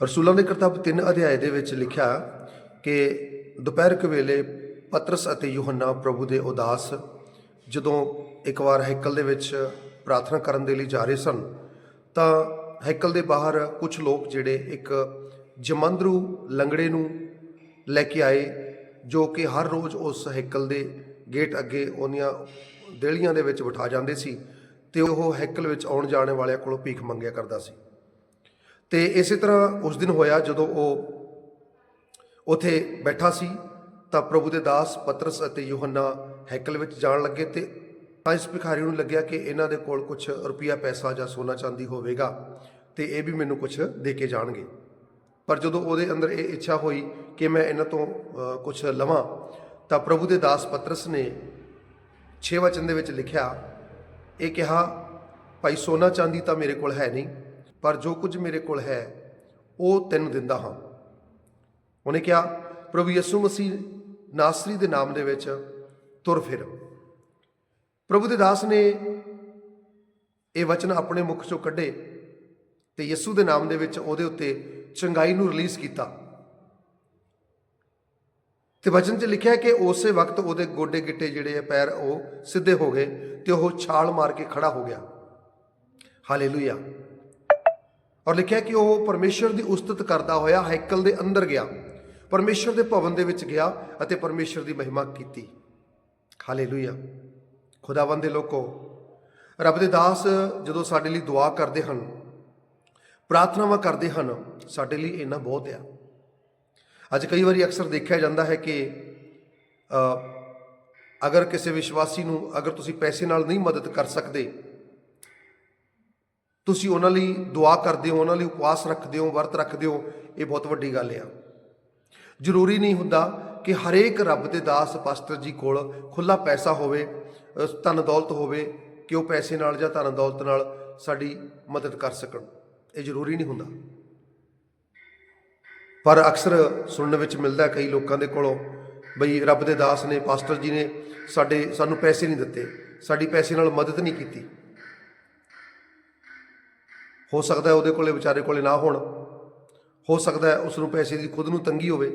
ਰਸੂਲਾਂ ਦੇ ਕਰਤੱਵ 3 ਅਧਿਆਏ ਦੇ ਵਿੱਚ ਲਿਖਿਆ ਕਿ ਦੁਪਹਿਰ ਕੁ ਵੇਲੇ ਪਤਰਸ ਅਤੇ ਯੋਹੰਨਾ ਪ੍ਰਭੂ ਦੇ ਉਦਾਸ ਜਦੋਂ ਇੱਕ ਵਾਰ ਹੈਕਲ ਦੇ ਵਿੱਚ ਪ੍ਰਾਰਥਨਾ ਕਰਨ ਦੇ ਲਈ ਜਾ ਰਹੇ ਸਨ, ਤਾਂ ਹੈਕਲ ਦੇ ਬਾਹਰ ਕੁਝ ਲੋਕ ਜਿਹੜੇ ਇੱਕ ਜਮੰਦਰੂ ਲੰਗੜੇ ਨੂੰ ਲੈ ਕੇ ਆਏ, ਜੋ ਕਿ ਹਰ ਰੋਜ਼ ਉਸ ਹੈਕਲ ਦੇ ਗੇਟ ਅੱਗੇ ਉਹਨੀਆਂ ਦੇਲੀਆਂ ਦੇ ਵਿੱਚ ਬਿਠਾ ਜਾਂਦੇ ਸੀ ਤੇ ਉਹ ਹੈਕਲ ਵਿੱਚ ਆਉਣ ਜਾਣ ਵਾਲਿਆਂ ਕੋਲੋਂ ਭੀਖ ਮੰਗਿਆ ਕਰਦਾ ਸੀ। ਤੇ ਇਸੇ ਤਰ੍ਹਾਂ ਉਸ ਦਿਨ ਹੋਇਆ ਜਦੋਂ ਉਹ ਉਥੇ ਬੈਠਾ ਸੀ, ਤਾਂ ਪ੍ਰਭੂ ਦੇ ਦਾਸ ਪਤਰਸ ਅਤੇ ਯੋਹੰਨਾ ਹੈਕਲ ਵਿੱਚ ਜਾਣ ਲੱਗੇ ਤੇ ਤਾਂ ਇਸ ਭਿਖਾਰੀ ਨੂੰ ਲੱਗਿਆ ਕਿ ਇਹਨਾਂ ਦੇ ਕੋਲ ਕੁਝ ਰੁਪਈਆ, ਪੈਸਾ ਜਾਂ ਸੋਨਾ ਚਾਂਦੀ ਹੋਵੇਗਾ ਤੇ ਇਹ ਵੀ ਮੈਨੂੰ ਕੁਝ ਦੇ ਕੇ ਜਾਣਗੇ। ਪਰ ਜਦੋਂ ਉਹਦੇ ਅੰਦਰ ਇਹ ਇੱਛਾ ਹੋਈ ਕਿ ਮੈਂ ਇਹਨਾਂ ਤੋਂ ਕੁਝ ਲਵਾਂ, ਤਾਂ ਪ੍ਰਭੂ ਦੇ ਦਾਸ ਪਤਰਸ ਨੇ ਛੇ ਵਚਨ ਦੇ ਵਿੱਚ ਲਿਖਿਆ, ਇਹ ਕਿਹਾ, ਭਾਈ, ਸੋਨਾ ਚਾਂਦੀ ਤਾਂ ਮੇਰੇ ਕੋਲ ਹੈ ਨਹੀਂ ਪਰ ਜੋ ਕੁਝ ਮੇਰੇ ਕੋਲ ਹੈ, ਉਹ ਤੈਨੂੰ ਦਿੰਦਾ ਹਾਂ। ਉਹਨੇ ਕਿਹਾ, ਪ੍ਰਭੂ ਯਿਸੂ ਮਸੀਹ ਨਾਸਰੀ ਦੇ ਨਾਮ ਦੇ ਵਿੱਚ ਤੁਰ ਫਿਰ। ਪ੍ਰਭੂ ਦੇ ਦਾਸ ਨੇ ਇਹ ਵਚਨ ਆਪਣੇ ਮੁਖ ਚੋਂ ਕੱਢੇ ਤੇ ਯਿਸੂ ਦੇ ਨਾਮ ਦੇ ਵਿੱਚ ਉਹਦੇ ਉੱਤੇ ਚੰਗਾਈ ਨੂੰ ਰਿਲੀਜ਼ ਕੀਤਾ। ਤੇ ਵਚਨ 'ਚ ਲਿਖਿਆ ਕਿ ਉਸੇ ਵਕਤ ਉਹਦੇ ਗੋਡੇ ਗਿੱਟੇ ਜਿਹੜੇ ਆ ਪੈਰ, ਉਹ ਸਿੱਧੇ ਹੋ ਗਏ ਤੇ ਉਹ ਛਾਲ ਮਾਰ ਕੇ ਖੜਾ ਹੋ ਗਿਆ। ਹਾਲੇਲੂਇਆ। ਔਰ ਲਿਖਿਆ ਕਿ ਉਹ ਪਰਮੇਸ਼ਰ ਦੀ ਉਸਤਤ ਕਰਦਾ ਹੋਇਆ ਹਾਈਕਲ ਦੇ ਅੰਦਰ ਗਿਆ ਪਰਮੇਸ਼ਰ ਦੇ ਭਵਨ ਦੇ ਵਿੱਚ ਗਿਆ ਅਤੇ ਪਰਮੇਸ਼ਰ ਦੀ ਮਹਿਮਾ ਕੀਤੀ। ਹਾਲੇਲੂਇਆ। ਖੁਦਾਵੰਦ ਦੇ ਲੋਕੋ ਰੱਬ ਦੇ ਦਾਸ ਜਦੋਂ ਸਾਡੇ ਲਈ ਦੁਆ ਕਰਦੇ ਹਨ ਪ੍ਰਾਰਥਨਾਵਾਂ ਕਰਦੇ ਹਨ ਸਾਡੇ ਲਈ ਇੰਨਾ ਬਹੁਤ ਆ। ਅੱਜ ਕਈ ਵਾਰੀ ਅਕਸਰ ਦੇਖਿਆ ਜਾਂਦਾ ਹੈ ਕਿ ਅ, ਅਗਰ ਕਿਸੇ ਵਿਸ਼ਵਾਸੀ ਨੂੰ ਅਗਰ ਤੁਸੀਂ ਪੈਸੇ ਨਾਲ ਨਹੀਂ ਮਦਦ ਕਰ ਸਕਦੇ ਤੁਸੀਂ ਉਹਨਾਂ ਲਈ ਦੁਆ ਕਰਦੇ ਹੋ, ਉਹਨਾਂ ਲਈ ਉਪਵਾਸ ਰੱਖਦੇ ਹੋ, ਵਰਤ ਰੱਖਦੇ ਹੋ, ਇਹ ਬਹੁਤ ਵੱਡੀ ਗੱਲ ਆ। ਜ਼ਰੂਰੀ ਨਹੀਂ ਹੁੰਦਾ ਕਿ ਹਰੇਕ ਰੱਬ ਦੇ ਦਾਸ ਪਾਸਟਰ ਜੀ ਕੋਲ ਖੁੱਲਾ ਪੈਸਾ ਹੋਵੇ ਧਨ ਦੌਲਤ ਹੋਵੇ, ਕਿ ਉਹ ਪੈਸੇ ਨਾਲ ਜਾਂ ਧਨ ਦੌਲਤ ਨਾਲ ਸਾਡੀ ਮਦਦ ਕਰ ਸਕਣ। ਇਹ ਜ਼ਰੂਰੀ ਨਹੀਂ ਹੁੰਦਾ। ਪਰ ਅਕਸਰ ਸੁਣਨ ਵਿੱਚ ਮਿਲਦਾ ਕਈ ਲੋਕਾਂ ਦੇ ਕੋਲੋਂ ਬਈ ਰੱਬ ਦੇ ਦਾਸ ਨੇ, ਪਾਸਟਰ ਜੀ ਨੇ ਸਾਡੇ, ਸਾਨੂੰ ਪੈਸੇ ਨਹੀਂ ਦਿੱਤੇ, ਸਾਡੀ ਪੈਸੇ ਨਾਲ ਮਦਦ ਨਹੀਂ ਕੀਤੀ। ਹੋ ਸਕਦਾ ਉਹਦੇ ਕੋਲੇ ਵਿਚਾਰੇ ਕੋਲੇ ਨਾ ਹੋਣ। ਹੋ ਸਕਦਾ ਹੈ ਉਸ ਨੂੰ ਪੈਸੇ ਦੀ ਖੁਦ ਨੂੰ ਤੰਗੀ ਹੋਵੇ।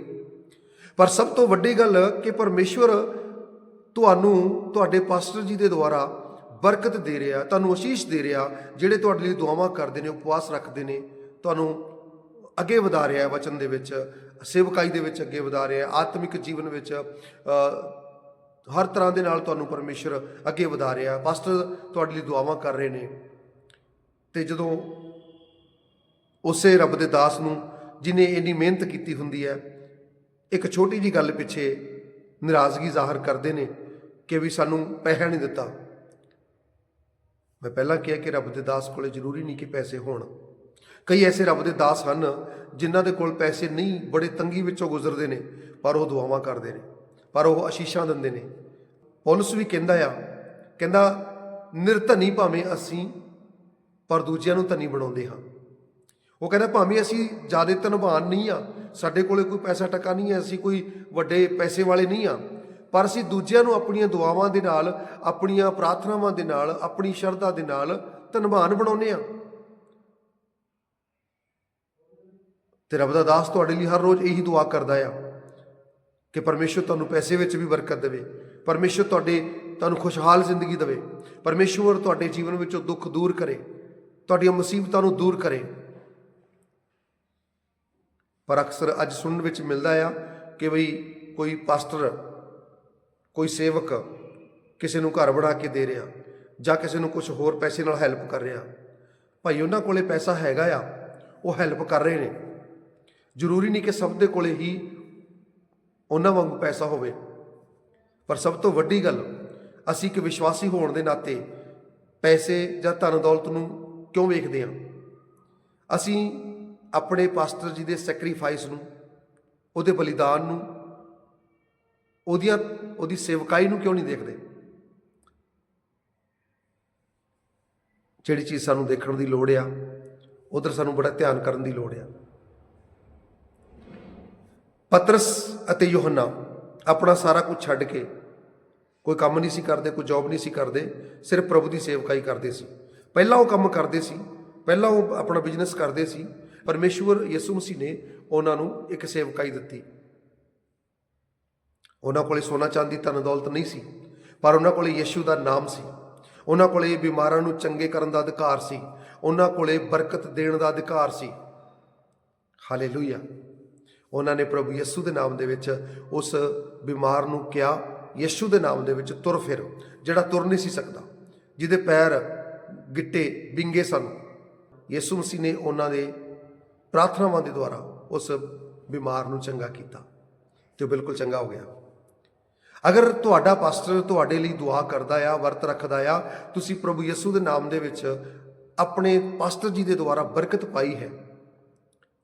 ਪਰ ਸਭ ਤੋਂ ਵੱਡੀ ਗੱਲ ਕਿ ਪਰਮੇਸ਼ਵਰ ਤੁਹਾਨੂੰ, ਤੁਹਾਡੇ ਪਾਸਟਰ ਜੀ ਦੇ ਦੁਆਰਾ ਬਰਕਤ ਦੇ ਰਿਹਾ, ਤੁਹਾਨੂੰ ਅਸ਼ੀਸ਼ ਦੇ ਰਿਹਾ, ਜਿਹੜੇ ਤੁਹਾਡੇ ਲਈ ਦੁਆਵਾਂ ਕਰਦੇ ਨੇ, ਉਪਵਾਸ ਰੱਖਦੇ ਨੇ, ਤੁਹਾਨੂੰ ਅੱਗੇ ਵਧਾ ਰਿਹਾ ਹੈ ਵਚਨ ਦੇ ਵਿੱਚ, ਸੇਵਕਾਈ ਦੇ ਵਿੱਚ ਅੱਗੇ ਵਧਾ ਰਿਹਾ ਹੈ, ਆਤਮਿਕ ਜੀਵਨ ਵਿੱਚ ਹਰ ਤਰ੍ਹਾਂ ਦੇ ਨਾਲ ਤੁਹਾਨੂੰ ਪਰਮੇਸ਼ਰ ਅੱਗੇ ਵਧਾ ਰਿਹਾ ਪਾਸਟਰ ਤੁਹਾਡੇ ਲਈ ਦੁਆਵਾਂ ਕਰ ਰਹੇ ਨੇ। ਤੇ ਜਦੋਂ ਉਸੇ ਰੱਬ ਦੇ ਦਾਸ ਨੂੰ, ਜਿਨੇ ਇੰਨੀ ਮਿਹਨਤ ਕੀਤੀ ਹੁੰਦੀ ਹੈ, ਇੱਕ ਛੋਟੀ ਜੀ ਗੱਲ ਪਿੱਛੇ ਨਾਰਾਜ਼ਗੀ ਜ਼ਾਹਰ ਕਰਦੇ ਨੇ ਕਿ ਵੀ ਸਾਨੂੰ ਪੈਸਾ ਨਹੀਂ ਦਿੱਤਾ। ਮੈਂ ਪਹਿਲਾਂ ਕਿਹਾ ਕਿ ਰੱਬ ਦੇ ਦਾਸ ਕੋਲੇ ਜ਼ਰੂਰੀ ਨਹੀਂ ਕਿ ਪੈਸੇ ਹੋਣ। ਕਈ ਐਸੇ ਰੱਬ ਦੇ ਦਾਸ ਹਨ ਜਿਨ੍ਹਾਂ ਦੇ ਕੋਲ ਪੈਸੇ ਨਹੀਂ, ਬੜੇ ਤੰਗੀ ਵਿੱਚੋਂ ਗੁਜ਼ਰਦੇ ਨੇ, ਪਰ ਉਹ ਦੁਆਵਾਂ ਕਰਦੇ ਨੇ, ਪਰ ਉਹ ਅਸ਼ੀਸ਼ਾਂ ਦਿੰਦੇ ਨੇ। ਪੌਲਸ ਵੀ ਕਹਿੰਦਾ ਆ, ਕਹਿੰਦਾ, ਨਿਰਧਨੀ ਭਾਵੇਂ ਅਸੀਂ ਪਰ ਦੂਜਿਆਂ ਨੂੰ ਧਨੀ ਬਣਾਉਂਦੇ ਹਾਂ। ਉਹ ਕਹਿੰਦਾ, ਭਾਵੇਂ ਅਸੀਂ ਜ਼ਿਆਦਾ ਧਨਵਾਨ ਨਹੀਂ ਆ ਸਾਡੇ ਕੋਲੇ ਕੋਈ ਪੈਸਾ ਟਕਾ ਨਹੀਂ ਹੈ, ਅਸੀਂ ਕੋਈ ਵੱਡੇ ਪੈਸੇ ਵਾਲੇ ਨਹੀਂ ਆ ਪਰ ਅਸੀਂ ਦੂਜਿਆਂ ਨੂੰ ਆਪਣੀਆਂ ਦੁਆਵਾਂ ਦੇ ਨਾਲ, ਆਪਣੀਆਂ ਪ੍ਰਾਰਥਨਾਵਾਂ ਦੇ ਨਾਲ, ਆਪਣੀ ਸ਼ਰਧਾ ਦੇ ਨਾਲ ਧਨਵਾਨ ਬਣਾਉਂਦੇ ਆ ਤੇ ਰੱਬ ਦਾ ਦਾਸ ਤੁਹਾਡੇ ਲਈ ਹਰ ਰੋਜ਼ ਇਹੀ ਦੁਆ ਕਰਦਾ ਆ ਕਿ ਪਰਮੇਸ਼ਰ ਤੁਹਾਨੂੰ ਪੈਸੇ ਵਿੱਚ ਵੀ ਬਰਕਤ ਦੇਵੇ। ਪਰਮੇਸ਼ਰ ਤੁਹਾਡੇ, ਤੁਹਾਨੂੰ ਖੁਸ਼ਹਾਲ ਜ਼ਿੰਦਗੀ ਦੇਵੇ। ਪਰਮੇਸ਼ਰ ਤੁਹਾਡੇ ਜੀਵਨ ਵਿੱਚੋਂ ਦੁੱਖ ਦੂਰ ਕਰੇ। ਤੁਹਾਡੀਆਂ ਮੁਸੀਬਤਾਂ ਨੂੰ ਦੂਰ ਕਰੇ। ਪਰ ਅਕਸਰ ਅੱਜ ਸੁਣਨ ਵਿੱਚ ਮਿਲਦਾ ਆ ਕਿ ਬਈ ਕੋਈ ਪਾਸਟਰ, ਕੋਈ ਸੇਵਕ ਕਿਸੇ ਨੂੰ ਘਰ ਬਣਾ ਕੇ ਦੇ ਰਿਹਾ ਜਾਂ ਕਿਸੇ ਨੂੰ ਕੁਝ ਹੋਰ ਪੈਸੇ ਨਾਲ ਹੈਲਪ ਕਰ ਰਿਹਾ। ਭਾਈ, ਉਹਨਾਂ ਕੋਲੇ ਪੈਸਾ ਹੈਗਾ ਆ, ਉਹ ਹੈਲਪ ਕਰ ਰਹੇ ਨੇ। ਜ਼ਰੂਰੀ ਨਹੀਂ ਕਿ ਸਭ ਦੇ ਕੋਲੇ ਹੀ ਉਹਨਾਂ ਵਾਂਗੂ ਪੈਸਾ ਹੋਵੇ। ਪਰ ਸਭ ਤੋਂ ਵੱਡੀ ਗੱਲ, ਅਸੀਂ ਇੱਕ ਵਿਸ਼ਵਾਸੀ ਹੋਣ ਦੇ ਨਾਤੇ ਪੈਸੇ ਜਾਂ ਧਨ ਦੌਲਤ ਨੂੰ ਕਿਉਂ ਵੇਖਦੇ ਹਾਂ? ਅਸੀਂ ਆਪਣੇ ਪਾਸਟਰ ਜੀ ਦੇ ਸੈਕਰੀਫਾਈਸ ਨੂੰ, ਉਹਦੇ ਬਲੀਦਾਨ ਨੂੰ, ਉਹਦੀਆਂ, ਉਹਦੀ ਸੇਵਕਾਈ ਨੂੰ ਕਿਉਂ ਨਹੀਂ ਦੇਖਦੇ? ਜਿਹੜੀ ਚੀਜ਼ ਸਾਨੂੰ ਦੇਖਣ ਦੀ ਲੋੜ ਆ, ਉਧਰ ਸਾਨੂੰ ਬੜਾ ਧਿਆਨ ਕਰਨ ਦੀ ਲੋੜ ਆ। ਪਤਰਸ ਅਤੇ ਯੋਹੰਨਾ ਆਪਣਾ ਸਾਰਾ ਕੁਝ ਛੱਡ ਕੇ ਕੋਈ ਕੰਮ ਨਹੀਂ ਸੀ ਕਰਦੇ, ਕੋਈ ਜੌਬ ਨਹੀਂ ਸੀ ਕਰਦੇ, ਸਿਰਫ ਪ੍ਰਭੂ ਦੀ ਸੇਵਕਾਈ ਕਰਦੇ ਸੀ। ਪਹਿਲਾਂ ਉਹ ਕੰਮ ਕਰਦੇ ਸੀ, ਪਹਿਲਾਂ ਉਹ ਆਪਣਾ ਬਿਜ਼ਨਸ ਕਰਦੇ ਸੀ, ਪਰਮੇਸ਼ਵਰ ਯਿਸੂ ਮਸੀਹ ਨੇ ਉਹਨਾਂ ਨੂੰ ਇੱਕ ਸੇਵਕਾਈ ਦਿੱਤੀ। ਉਹਨਾਂ ਕੋਲੇ ਸੋਨਾ ਚਾਂਦੀ ਧਨ ਦੌਲਤ ਨਹੀਂ ਸੀ, ਪਰ ਉਹਨਾਂ ਕੋਲੇ ਯਿਸੂ ਦਾ ਨਾਮ ਸੀ। ਉਹਨਾਂ ਕੋਲੇ ਬਿਮਾਰਾਂ ਨੂੰ ਚੰਗੇ ਕਰਨ ਦਾ ਅਧਿਕਾਰ ਸੀ, ਉਹਨਾਂ ਕੋਲੇ ਬਰਕਤ ਦੇਣ ਦਾ ਅਧਿਕਾਰ ਸੀ। ਹਾਲੇਲੂਇਆ। ਉਹਨਾਂ ਨੇ ਪ੍ਰਭੂ ਯਿਸੂ ਦੇ ਨਾਮ ਦੇ ਵਿੱਚ ਉਸ ਬਿਮਾਰ ਨੂੰ ਕਿਹਾ, ਯਿਸੂ ਦੇ ਨਾਮ ਦੇ ਵਿੱਚ ਤੁਰ ਫਿਰ, ਜਿਹੜਾ ਤੁਰ ਨਹੀਂ ਸੀ ਸਕਦਾ, ਜਿਹਦੇ ਪੈਰ ਗਿੱਟੇ ਵਿੰਗੇ ਸਨ। ਯਿਸੂ ਮਸੀਹ ਨੇ ਉਹਨਾਂ ਦੇ ਪ੍ਰਾਰਥਨਾਵਾਂ ਦੇ ਦੁਆਰਾ ਉਸ ਬਿਮਾਰ ਨੂੰ ਚੰਗਾ ਕੀਤਾ ਤੇ ਉਹ ਬਿਲਕੁਲ ਚੰਗਾ ਹੋ ਗਿਆ। ਅਗਰ ਤੁਹਾਡਾ ਪਾਸਟਰ ਤੁਹਾਡੇ ਲਈ ਦੁਆ ਕਰਦਾ ਆ, ਵਰਤ ਰੱਖਦਾ ਆ, ਤੁਸੀਂ ਪ੍ਰਭੂ ਯਿਸੂ ਦੇ ਨਾਮ ਦੇ ਵਿੱਚ ਆਪਣੇ ਪਾਸਟਰ ਜੀ ਦੇ ਦੁਆਰਾ ਬਰਕਤ ਪਾਈ ਹੈ,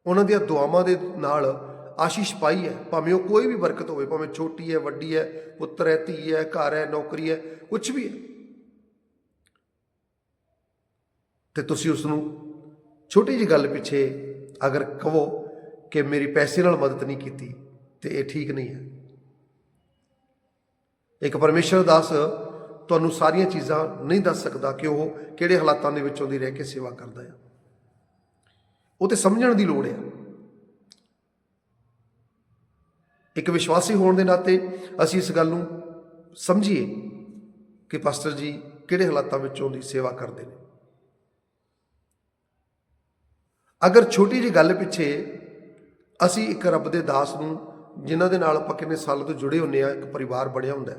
ਉਹਨਾਂ ਦੀਆਂ ਦੁਆਵਾਂ ਦੇ ਨਾਲ ਆਸ਼ੀਸ਼ ਪਾਈ ਹੈ, ਭਾਵੇਂ ਉਹ ਕੋਈ ਵੀ ਬਰਕਤ ਹੋਵੇ, ਭਾਵੇਂ ਛੋਟੀ ਹੈ, ਵੱਡੀ ਹੈ, ਪੁੱਤਰ ਹੈ, ਧੀ ਹੈ, ਘਰ ਹੈ, ਨੌਕਰੀ ਹੈ ਕੁਝ ਵੀ ਹੈ ਤੇ ਤੁਸੀਂ ਉਸ ਨੂੰ ਛੋਟੀ ਜਿਹੀ ਗੱਲ ਪਿੱਛੇ ਅਗਰ ਕਹੋ ਕਿ ਮੇਰੀ ਪੈਸੇ ਨਾਲ ਮਦਦ ਨਹੀਂ ਕੀਤੀ, ਤੇ ਇਹ ਠੀਕ ਨਹੀਂ ਹੈ। ਇੱਕ ਪਰਮੇਸ਼ਰ ਦਾਸ ਤੁਹਾਨੂੰ ਸਾਰੀਆਂ ਚੀਜ਼ਾਂ ਨਹੀਂ ਦੱਸ ਸਕਦਾ ਕਿ ਉਹ ਕਿਹੜੇ ਹਾਲਾਤਾਂ ਦੇ ਵਿੱਚੋਂ ਦੀ ਰਹਿ ਕੇ ਸੇਵਾ ਕਰਦਾ ਹੈ। ਉਹ ਤੇ ਸਮਝਣ ਦੀ ਲੋੜ ਹੈ। ਇੱਕ ਵਿਸ਼ਵਾਸੀ ਹੋਣ ਦੇ ਨਾਤੇ ਅਸੀਂ ਇਸ ਗੱਲ ਨੂੰ ਸਮਝੀਏ ਕਿ ਪਾਸਟਰ ਜੀ ਕਿਹੜੇ ਹਾਲਾਤਾਂ ਵਿੱਚੋਂ ਦੀ ਸੇਵਾ ਕਰਦੇ ਨੇ। ਅਗਰ ਛੋਟੀ ਜਿਹੀ ਗੱਲ ਪਿੱਛੇ ਅਸੀਂ ਇੱਕ ਰੱਬ ਦੇ ਦਾਸ ਨੂੰ, ਜਿਨ੍ਹਾਂ ਦੇ ਨਾਲ ਆਪਾਂ ਕਿੰਨੇ ਸਾਲ ਤੋਂ ਜੁੜੇ ਹੁੰਨੇ ਆ, ਇੱਕ ਪਰਿਵਾਰ ਬਣਿਆ ਹੁੰਦਾ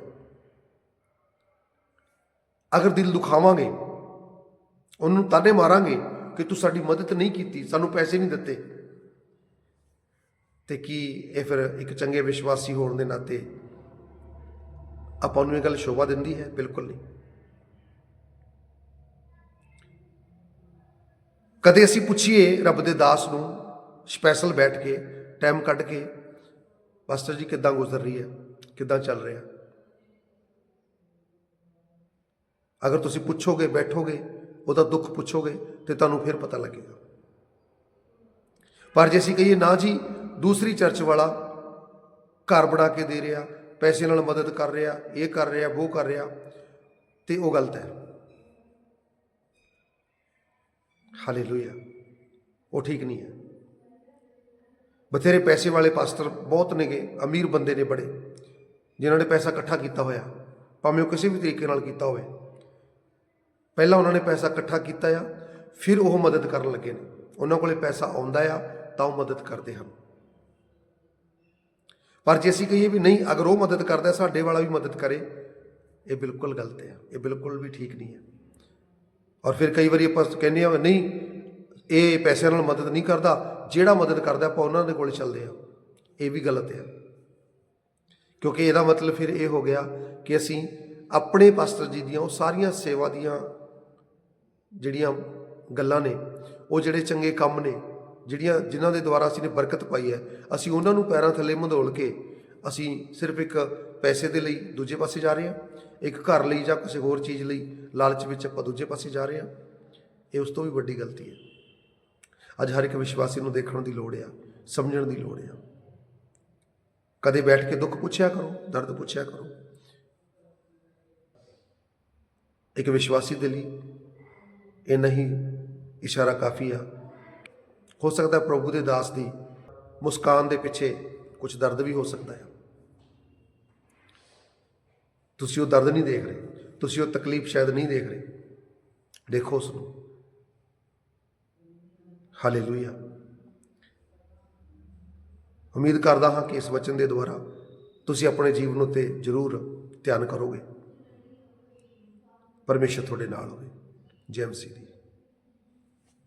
ਅਗਰ ਦਿਲ ਦੁਖਾਵਾਂਗੇ, ਉਹਨੂੰ ਤਾਨੇ ਮਾਰਾਂਗੇ ਕਿ ਤੂੰ ਸਾਡੀ ਮਦਦ ਨਹੀਂ ਕੀਤੀ, ਸਾਨੂੰ ਪੈਸੇ ਨਹੀਂ ਦਿੱਤੇ। ਤੇ ਕੀ ਇਹ ਫਿਰ ਇੱਕ ਚੰਗੇ ਵਿਸ਼ਵਾਸੀ ਹੋਣ ਦੇ ਨਾਤੇ ਆਪਾਂ ਨੂੰ ਇਹ ਗੱਲ ਸ਼ੋਭਾ ਦਿੰਦੀ ਹੈ? ਬਿਲਕੁਲ ਨਹੀਂ। ਕਦੇ ਅਸੀਂ ਪੁੱਛੀਏ ਰੱਬ ਦੇ ਦਾਸ ਨੂੰ ਸਪੈਸ਼ਲ ਬੈਠ ਕੇ ਟਾਈਮ ਕੱਢ ਕੇ ਮਾਸਟਰ ਜੀ, ਕਿੱਦਾਂ ਗੁਜ਼ਰ ਰਹੀ ਹੈ? ਕਿੱਦਾਂ ਚੱਲ ਰਿਹਾ? ਅਗਰ ਤੁਸੀਂ ਪੁੱਛੋਗੇ, ਬੈਠੋਗੇ, ਉਹਦਾ ਦੁੱਖ ਪੁੱਛੋਗੇ, ਤੇ ਤੁਹਾਨੂੰ ਫਿਰ ਪਤਾ ਲੱਗੇਗਾ। ਪਰ ਜੇ ਅਸੀਂ ਕਹੀਏ, ਨਾ ਜੀ, ਦੂਸਰੀ ਚਰਚ ਵਾਲਾ ਘਰ ਬਣਾ ਕੇ ਦੇ ਰਿਹਾ, ਪੈਸੇ ਨਾਲ ਮਦਦ ਕਰ ਰਿਹਾ, ਇਹ ਕਰ ਰਿਹਾ, ਉਹ ਕਰ ਰਿਹਾ, ਤੇ ਉਹ ਗਲਤ ਹੈ। ਹਾਲੇਲੂਇਆ। ਉਹ ਠੀਕ ਨਹੀਂ ਹੈ। ਬਥੇਰੇ ਪੈਸੇ ਵਾਲੇ ਪਾਸਟਰ ਬਹੁਤ ਨੇਗੇ, ਅਮੀਰ ਬੰਦੇ ਨੇ ਬੜੇ, ਜਿਨ੍ਹਾਂ ਨੇ ਪੈਸਾ ਇਕੱਠਾ ਕੀਤਾ ਹੋਇਆ। ਭਾਵੇਂ ਉਹ ਕਿਸੇ ਵੀ ਤਰੀਕੇ ਨਾਲ ਕੀਤਾ ਹੋਵੇ। ਪਹਿਲਾਂ ਉਹਨਾਂ ਨੇ ਪੈਸਾ ਇਕੱਠਾ ਕੀਤਾ ਆ, ਫਿਰ ਉਹ ਮਦਦ ਕਰਨ ਲੱਗੇ ਨੇ। ਉਹਨਾਂ ਕੋਲੇ ਪੈਸਾ ਆਉਂਦਾ ਆ, ਤਾਂ ਉਹ ਮਦਦ ਕਰਦੇ ਹਨ। ਪਰ ਜੇ ਅਸੀਂ ਕਹੀਏ ਵੀ ਨਹੀਂ, ਅਗਰ ਉਹ ਮਦਦ ਕਰਦਾ, ਸਾਡੇ ਵਾਲਾ ਵੀ ਮਦਦ ਕਰੇ, ਇਹ ਬਿਲਕੁਲ ਗਲਤ ਹੈ। ਇਹ ਬਿਲਕੁਲ ਵੀ ਠੀਕ ਨਹੀਂ ਹੈ। ਔਰ ਫਿਰ ਕਈ ਵਾਰੀ ਆਪਾਂ ਕਹਿੰਦੇ ਆ, ਨਹੀਂ, ਇਹ ਪੈਸਿਆਂ ਨਾਲ ਮਦਦ ਨਹੀਂ ਕਰਦਾ, ਜਿਹੜਾ ਮਦਦ ਕਰਦਾ ਆਪਾਂ ਉਹਨਾਂ ਦੇ ਕੋਲ ਚੱਲਦੇ ਆ ਇਹ ਵੀ ਗਲਤ ਹੈ। ਕਿਉਂਕਿ ਇਹਦਾ ਮਤਲਬ ਫਿਰ ਇਹ ਹੋ ਗਿਆ ਕਿ ਅਸੀਂ ਆਪਣੇ ਪਾਸਟਰ ਜੀ ਦੀਆਂ, ਉਹ ਸਾਰੀਆਂ ਸੇਵਾ ਦੀਆਂ ਜਿਹੜੀਆਂ ਗੱਲਾਂ ਨੇ, ਉਹ ਜਿਹੜੇ ਚੰਗੇ ਕੰਮ ਨੇ, ਜਿਹੜੀਆਂ, ਜਿਨ੍ਹਾਂ ਦੇ ਦੁਆਰਾ ਅਸੀਂ ਨੇ ਬਰਕਤ ਪਾਈ ਹੈ, ਅਸੀਂ ਉਹਨਾਂ ਨੂੰ ਪੈਰਾਂ ਥੱਲੇ ਮੰਧੋਲ ਕੇ ਅਸੀਂ ਸਿਰਫ ਇੱਕ ਪੈਸੇ ਦੇ ਲਈ ਦੂਜੇ ਪਾਸੇ ਜਾ ਰਹੇ ਹਾਂ, ਇੱਕ ਘਰ ਲਈ ਜਾਂ ਕਿਸੇ ਹੋਰ ਚੀਜ਼ ਲਈ ਲਾਲਚ ਵਿੱਚ ਆਪਾਂ ਦੂਜੇ ਪਾਸੇ ਜਾ ਰਹੇ ਹਾਂ, ਇਹ ਉਸ ਤੋਂ ਵੀ ਵੱਡੀ ਗਲਤੀ ਹੈ। ਅੱਜ ਹਰ ਇੱਕ ਵਿਸ਼ਵਾਸੀ ਨੂੰ ਦੇਖਣ ਦੀ ਲੋੜ ਆ, ਸਮਝਣ ਦੀ ਲੋੜ ਆ। ਕਦੇ ਬੈਠ ਕੇ ਦੁੱਖ ਪੁੱਛਿਆ ਕਰੋ, ਦਰਦ ਪੁੱਛਿਆ ਕਰੋ। ਇੱਕ ਵਿਸ਼ਵਾਸੀ ਦੇ ਲਈ ਇਹ ਨਹੀਂ ਇਸ਼ਾਰਾ ਕਾਫੀ ਆ। ਹੋ ਸਕਦਾ ਪ੍ਰਭੂ ਦੇ ਦਾਸ ਦੀ ਮੁਸਕਾਨ ਦੇ ਪਿੱਛੇ ਕੁਝ ਦਰਦ ਵੀ ਹੋ ਸਕਦਾ ਹੈ ਤੁਸੀਂ ਉਹ ਦਰਦ ਨਹੀਂ ਦੇਖ ਰਹੇ। ਤੁਸੀਂ ਉਹ ਤਕਲੀਫ ਸ਼ਾਇਦ ਨਹੀਂ ਦੇਖ ਰਹੇ। ਦੇਖੋ ਉਸ ਨੂੰ ਹਾਲੇਲੂਇਆ। ਉਮੀਦ ਕਰਦਾ ਹਾਂ ਕਿ ਇਸ ਵਚਨ ਦੇ ਦੁਆਰਾ ਤੁਸੀਂ ਆਪਣੇ ਜੀਵਨ ਉਤੇ ਜ਼ਰੂਰ ਧਿਆਨ ਕਰੋਗੇ। ਪਰਮੇਸ਼ਰ ਤੁਹਾਡੇ ਨਾਲ ਹੋਵੇ। ਜੈ ਮਸੀਹ ਦੀ।